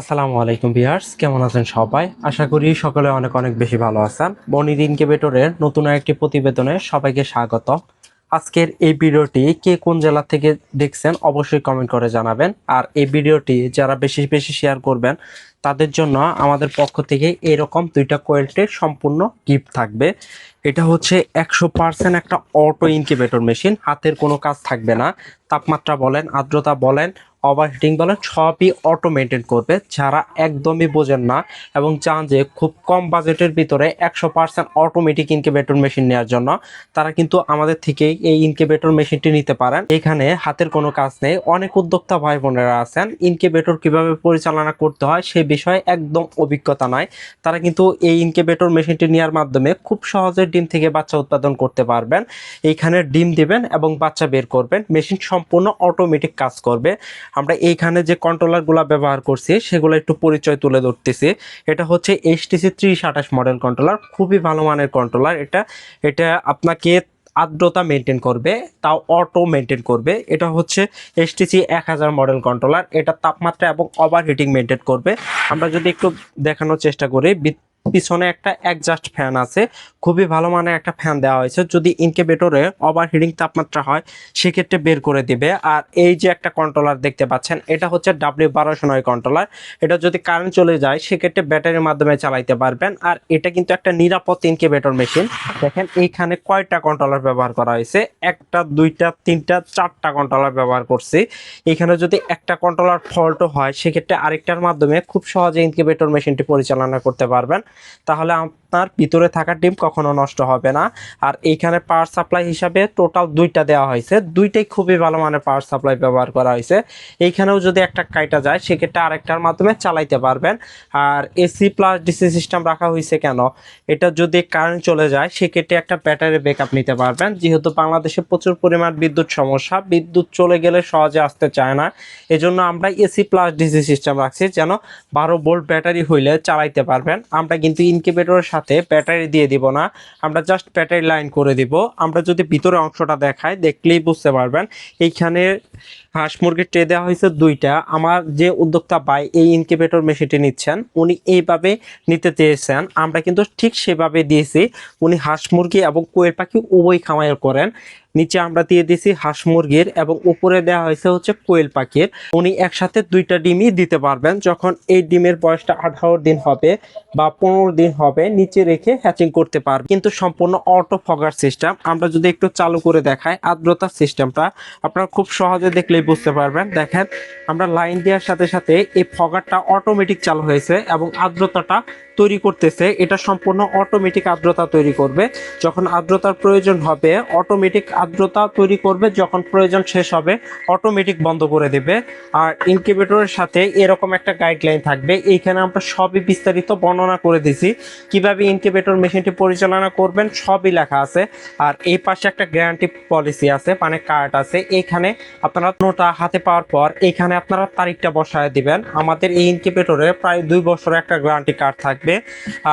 আসসালামু আলাইকুম বিয়ার্স কেমন আছেন সবাই? আশা করি সকলে অনেক অনেক বেশি ভালো আছেন। বনির ইনকিউবেটরের নতুন একটি প্রতিবেদনে সবাইকে স্বাগত। আজকের এই ভিডিওটি কে কোন জেলা থেকে দেখছেন অবশ্যই কমেন্ট করে জানাবেন। আর এই ভিডিওটি যারা বেশি বেশি শেয়ার করবেন, তাদের জন্য আমাদের পক্ষ থেকে এরকম দুইটা কোয়েলটির সম্পূর্ণ গিফট থাকবে। এটা হচ্ছে একশো পার্সেন্ট একটা অটো ইনকিউবেটর মেশিন হাতের কোনো কাজ থাকবে না। তাপমাত্রা বলেন, আর্দ্রতা বলেন ওভারহিটিং বলেন সবই অটো মেনটেন করবে, যারা একদমই বোঝেন না এবং চান যে খুব কম বাজেটের ভিতরে একশো পার্সেন্ট অটোমেটিক ইনকিউবেটর মেশিন নেওয়ার জন্য, তারা কিন্তু আমাদের থেকেই এই ইনকিউবেটর মেশিনটি নিতে পারেন। এখানে হাতের কোনো কাজ নেই। অনেক উদ্যোক্তা ভাই বোনেরা আছেন। ইনকিউবেটর কীভাবে পরিচালনা করতে হয় সে বিষয়ে একদম অভিজ্ঞতা নাই। তারা কিন্তু এই ইনকিউবেটর মেশিনটি নেওয়ার মাধ্যমে খুব সহজে ডিম থেকে বাচ্চা উৎপাদন করতে পারবেন। এইখানে ডিম দিবেন এবং বাচ্চা বের করবেন। মেশিন সম্পূর্ণ অটোমেটিক কাজ করবে। আমরা এইখানে যে কন্ট্রোলারগুলো ব্যবহার করছি, সেগুলো একটু পরিচয় তুলে ধরতেছি। এটা হচ্ছে এইচটিসি ত্রিশ আঠাশ মডেল কন্ট্রোলার খুবই ভালো মানের কন্ট্রোলার এটা এটা আপনাকে আর্দ্রতা মেনটেন করবে, তাও অটো মেনটেন করবে। এটা হচ্ছে এসটিসি এক হাজার মডেল কন্ট্রোলার এটা তাপমাত্রা এবং ওভারহিটিং মেনটেন করবে। আমরা যদি একটু দেখানোর চেষ্টা করি পিছনে একটা অ্যাডজাস্ট ফ্যান আছে। খুবই ভালো মানের একটা ফ্যান দেওয়া হয়েছে। যদি ইনকিউবেটরে ওভারহিটিং তাপমাত্রা হয়, সেক্ষেত্রে বের করে দিবে। আর এই যে একটা কন্ট্রোলার দেখতে পাচ্ছেন, এটা হচ্ছে ডাব্লিউ বারোশো নয় কন্ট্রোলার এটা যদি কারেন্ট চলে যায়, সেক্ষেত্রে ব্যাটারির মাধ্যমে চালাইতে পারবেন। আর এটা কিন্তু একটা নিরাপদ ইনকিউবেটর মেশিন দেখেন, এইখানে কয়টা কন্ট্রোলার ব্যবহার করা হয়েছে? একটা, দুইটা, তিনটা, চারটা কন্ট্রোলার ব্যবহার করছি। এখানে যদি একটা কন্ট্রোলার ফল্টও হয়, সেক্ষেত্রে আরেকটার মাধ্যমে খুব সহজে ইনকিউবেটর মেশিনটি পরিচালনা করতে পারবেন। তাহলে আপনার ভিতরে থাকা ডিম কখনো নষ্ট হবে না। আর এইখানে পাওয়ার সাপ্লাই হিসাবে টোটাল দুইটা দেওয়া হয়েছে। দুইটাই খুবই ভালো মানের পাওয়ার সাপ্লাই ব্যবহার করা হয়েছে। এইখানেও যদি একটা কাইটা যায়, সেক্ষেত্রে আরেকটার মাধ্যমে চালাইতে পারবেন। আর এসি প্লাস ডিসি সিস্টেম রাখা হয়েছে কেন? এটা যদি কারেন্ট চলে যায়, সেক্ষেত্রে একটা ব্যাটারি ব্যাকআপ নিতে পারবেন। যেহেতু বাংলাদেশে প্রচুর পরিমাণ বিদ্যুৎ সমস্যা, বিদ্যুৎ চলে গেলে সহজে আসতে চায় না। এজন্য আমরা এসি প্লাস ডিসি সিস্টেম রাখছি যেন বারো ভোল্ট ব্যাটারি হইলে চালাইতে পারবেন। আমরা কিন্তু ইনকিউবেটরের সাথে ব্যাটারি দিয়ে দিব না। আমরা জাস্ট ব্যাটারি লাইন করে দিব। আমরা যদি ভিতরে অংশটা দেখাই, দেখলেই বুঝতে পারবেন, এইখানে হাঁস মুরগির ট্রে দেওয়া হয়েছে দুইটা। আমার যে উদ্যোক্তা ভাই এই ইনকিউবেটর মেশিনটি নিচ্ছেন, উনি এইভাবে নিতে চেয়েছেন। আমরা কিন্তু ঠিক সেভাবে দিয়েছি। উনি হাঁস মুরগি এবং কোয়েল পাখি উভয় খামায় করেন। নিচে আমরা দিয়ে দিয়েছি হাঁস মুরগির এবং উপরে দেওয়া হয়েছে হচ্ছে কোয়েল পাখির। উনি একসাথে দুইটা ডিমই দিতে পারবেন। যখন এই ডিমের বয়সটা আঠারো দিন হবে বা পনেরো দিন হবে, নিচে রেখে হ্যাচিং করতে পারবে। কিন্তু সম্পূর্ণ অটো ফগার সিস্টেম আমরা যদি একটু চালু করে দেখাই আর্দ্রতার সিস্টেমটা আপনারা খুব সহজে দেখলেই বুঝতে পারবেন। দেখেন, আমরা লাইন দেওয়ার সাথে সাথে এই ফগারটা অটোমেটিক চালু হয়েছে এবং আর্দ্রতাটা তৈরি করতেছে। এটা সম্পূর্ণ অটোমেটিক আর্দ্রতা তৈরি করবে। যখন আর্দ্রতার প্রয়োজন হবে অটোমেটিক আর্দ্রতা তৈরি করবে যখন প্রয়োজন শেষ হবে অটোমেটিক বন্ধ করে দেবে। আর ইনকিউবেটরের সাথে এরকম একটা গাইডলাইন থাকবে। এইখানে আমরা সবই বিস্তারিত বর্ণনা করে দিছি কীভাবে ইনকিউবেটর মেশিনটি পরিচালনা করবেন সবই লেখা আছে। আর এই পাশে একটা গ্যারান্টি পলিসি আছে মানে কার্ড আছে। এইখানে আপনারা নোটা হাতে পাওয়ার পর এইখানে আপনারা তারিখটা বসায় দিবেন। আমাদের এই ইনকিউবেটরে প্রায় দুই বছরের একটা গ্যারান্টি কার্ড থাকবে।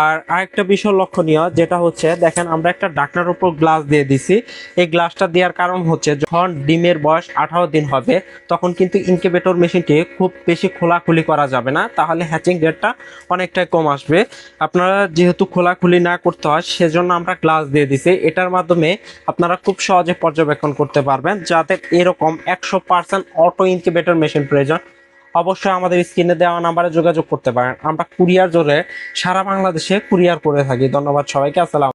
আর আরেকটা বিষয় লক্ষণীয়, যেটা হচ্ছে, দেখেন আমরা একটা ডাকনার উপর গ্লাস দিয়ে দিছি। এই গ্লাসটা দেওয়ার কারণ হচ্ছে যখন ডিমের বয়স আঠারো দিন হবে, তখন কিন্তু ইনকিউবেটর মেশিনটি খুব বেশি খোলাখুলি করা যাবে না। তাহলে হ্যাচিং রেটটা অনেকটাই কম আসবে। আপনারা যেহেতু খোলাখুলি না করতে হয়, সেজন্য আমরা গ্লাস দিয়ে দিছি। এটার মাধ্যমে আপনারা খুব সহজে পর্যবেক্ষণ করতে পারবেন যাদের এরকম একশো পার্সেন্ট অটো ইনকিউবেটর মেশিন প্রয়োজন। অবশ্যই আমাদের স্ক্রিনে দেওয়া নাম্বারে যোগাযোগ করতে পারেন। আমরা কুরিয়ার জোরে সারা বাংলাদেশে কুরিয়ার করে থাকি। ধন্যবাদ সবাইকে। আসসালাম